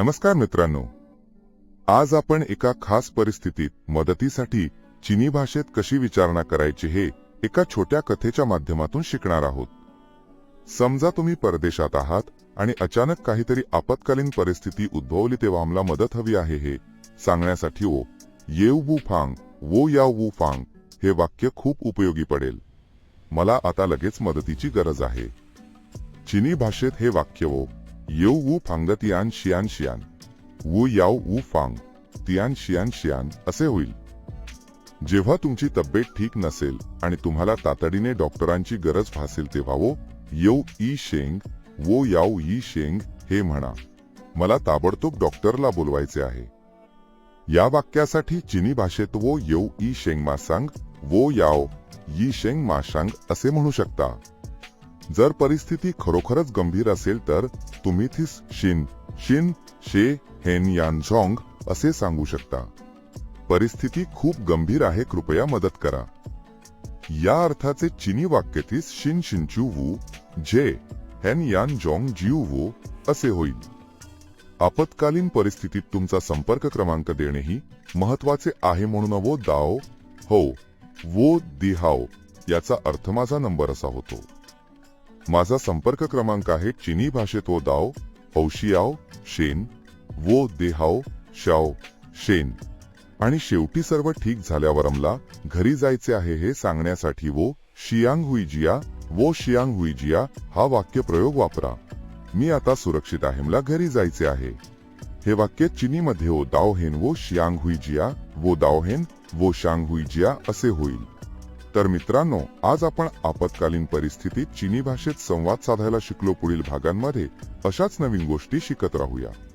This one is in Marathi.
नमस्कार मित्रांनो. आज आपण एका खास परिस्थितीत मदतीसाठी चिनी भाषेत कशी विचारणा करायची हे एका छोट्या कथेच्या माध्यमातून शिकणार आहोत. समजा तुम्ही परदेशात आहात आणि अचानक काहीतरी आपत्कालीन परिस्थिती उद्भवली तेव्हा आम्हाला मदत हवी आहे हे सांगण्यासाठी ओ येऊ वू फांग वो या वू फांग हे वाक्य खूप उपयोगी पडेल. मला आता लगेच मदतीची गरज आहे. चिनी भाषेत हे वाक्य ओ वो येऊ तियान शियान शियान वू याव फांग तियान शियान शियान असे होईल. जेव्हा तुमची तब्येत ठीक नसेल आणि तुम्हाला तातडीने डॉक्टरांची गरज भासेल तेव्हा वो येऊ ई शेंग वो याव ई शेंग हे म्हणा. मला ताबडतोब डॉक्टरला बोलवायचे आहे. या वाक्यासाठी चिनी भाषेत वो येऊ ई शेंग मासांग वो याव ई शेंग माशांग असे म्हणू शकता. जर परिस्थिती खरोखरच गंभीर असेल तर तुम्ही थिस शिन शिन शे हेन यान झोंग असे सांगू शकता. परिस्थिती खूप गंभीर आहे कृपया मदत करा. या अर्थाचे चिनी वाक्य शिन शिनचू वू जे हेन यान जोंग जिऊ वू असे होईल. आपत्कालीन परिस्थितीत तुमचा संपर्क क्रमांक देणेही महत्त्वाचे आहे म्हणून वो दाओ हो वो दिहाओ याचा अर्थ माझा नंबर असा होतो. माझा संपर्क क्रमांक आहे चिनी भाषेत वो दाओ औशियाओ शेन वो देहाओ शाओ शेन. आणि शेवटी सर्व ठीक झाल्यावर अमला घरी जायचे आहे हे सांगण्यासाठी वो शियांग हुईजिया वो शियांग हुईजिया हा वाक्य प्रयोग वापरा. मी आता सुरक्षित आहे मला घरी जायचे आहे. हे वाक्य चिनी मध्ये ओ दाओहेन वो शियांग हुईजिया वो दाओहेन वो शांग हुईजिया असे होईल. तर मित्रांनो आज आपण आपत्कालीन परिस्थितीत चिनी भाषेत संवाद साधायला शिकलो पुढील भागांमध्ये अशाच नवीन गोष्टी शिकत राहूया.